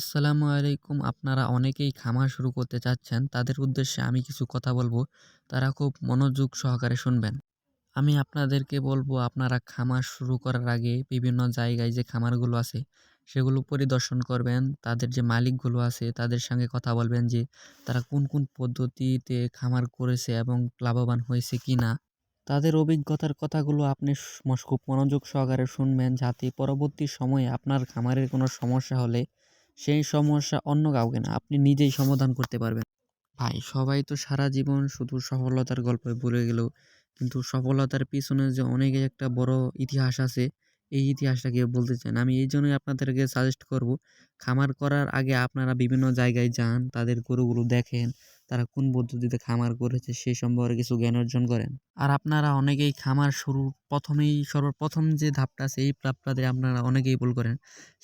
আসসালামু আলাইকুম। আপনারা অনেকেই খামার শুরু করতে চাচ্ছেন, তাদের উদ্দেশ্যে আমি কিছু কথা বলব। তারা খুব মনোযোগ সহকারে শুনবেন। আমি আপনাদেরকে বলব, আপনারা খামার শুরু করার আগে বিভিন্ন জায়গায় যে খামারগুলো আছে, সেগুলো পরিদর্শন করবেন। তাদের যে মালিকগুলো আছে, তাদের সঙ্গে কথা বলবেন যে তারা কোন কোন পদ্ধতিতে খামার করেছে এবং লাভবান হয়েছে কি না তাদের অভিজ্ঞতার কথাগুলো আপনি খুব মনোযোগ সহকারে শুনবেন, যাতে পরবর্তী সময়ে আপনার খামারের কোনো সমস্যা হলে সেই সমস্যা অন্য কাউকে না, আপনি নিজেই সমাধান করতে পারবেন। ভাই, সবাই তো সারা জীবন শুধু সফলতার গল্পে ভুলে গেল কিন্তু সফলতার পিছনে যে অনেক একটা বড় ইতিহাস আছে এই ইতিহাসটা কেউ বলতে চান আমি এই জন্যই আপনাদেরকে সাজেস্ট করব, খামার করার আগে আপনারা বিভিন্ন জায়গায় যান, তাদের গরুগুলো দেখেন, তারা কোন পদ্ধতিতে খামার করেছে সেই সম্পর্কে কিছু জ্ঞান অর্জন করেন। আর আপনারা অনেকেই খামার শুরু প্রথমেই সর্বপ্রথম যে ধাপটা আছে, এই ধাপটাতে আপনারা অনেকেই ভুল করেন।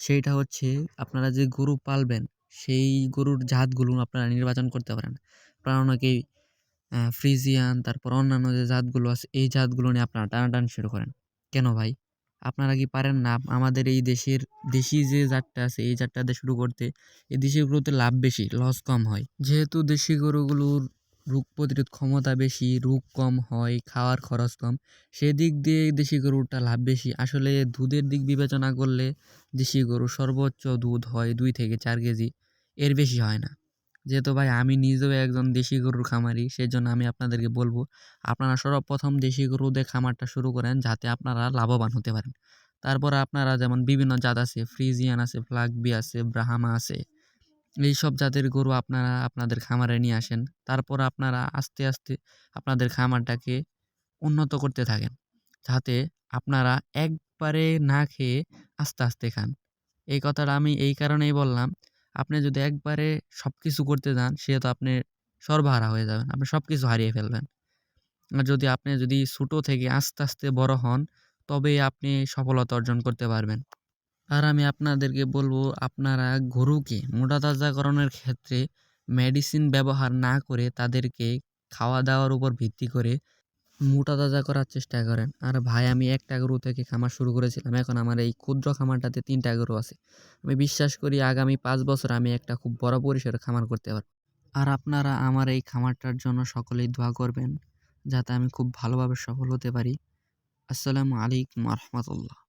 সেইটা হচ্ছে আপনারা যে গরু পালবেন, সেই গরুর জাতগুলো আপনারা নির্বাচন করতে পারেন। আপনারা অনেকেই ফ্রিজিয়ান, তারপর অন্যান্য যে জাতগুলো আছে, এই জাতগুলো নিয়ে আপনারা টানাটানি শুরু করেন। কেন ভাই? আপনারা কি পারেন না? আমাদের এই দেশের, দেশি যে জাতটা আছে, এই জাতটাতে শুরু করতে এই দেশি গরুতে লাভ বেশি লস কম হয়। যেহেতু দেশি গরুগুলোর রোগ প্রতিরোধ ক্ষমতা বেশি, রোগ কম হয়, খাওয়ার খরচ কম, সেদিক দিয়ে দেশি গরুটা লাভ বেশি। আসলে দুধের দিক বিবেচনা করলে দেশি গরু সর্বোচ্চ দুধ হয় দুই থেকে চার কেজি, এর বেশি হয় না। যেহেতু ভাই আমি নিজেও একজন দেশি গরুর খামারি সেই জন্য আমি আপনাদেরকে বলব, আপনারা সর্বপ্রথম দেশি গরু দিয়ে খামারটা শুরু করেন যাতে আপনারা লাভবান হতে পারেন। তারপর আপনারা যেমন বিভিন্ন জাত আছে, ফ্রিজিয়ান আছে ফ্লাগবি আছে, ব্রাহামা আছে এই সব জাতের গরু আপনারা আপনাদের খামারে নিয়ে আসেন। তারপর আপনারা আস্তে আস্তে আপনাদের খামারটাকে উন্নত করতে থাকেন, যাতে আপনারা একবারে না খেয়ে আস্তে আস্তে খান। এই কথাটা আমি এই কারণেই বললাম আপনি যদি একবারে সব কিছু করতে যান সেহেতু আপনি সর্বহারা হয়ে যাবেন। আপনি সব কিছু হারিয়ে ফেলবেন। আর যদি আপনি যদি ছোটো থেকে আস্তে আস্তে বড় হন, তবেই আপনি সফলতা অর্জন করতে পারবেন। আর আমি আপনাদেরকে বলব, আপনারা গরুকে মোটা তাজাকরণের ক্ষেত্রে মেডিসিন ব্যবহার না করে তাদেরকে খাওয়া দাওয়ার উপর ভিত্তি করে মোটা তাজা করার চেষ্টা করেন। আর ভাই, আমি একটা গরু থেকে খামার শুরু করেছিলাম। এখন আমার এই ক্ষুদ্র খামারটাতে তিনটা গরু আছে। আমি বিশ্বাস করি, আগামী পাঁচ বছর আমি একটা খুব বড় পরিসরে খামার করতে পারব। আর আপনারা আমার এই খামারটার জন্য সকলেই দোয়া করবেন, যাতে আমি খুব ভালোভাবে সফল হতে পারি। আসসালামু আলাইকুম রহমতুল্লাহ।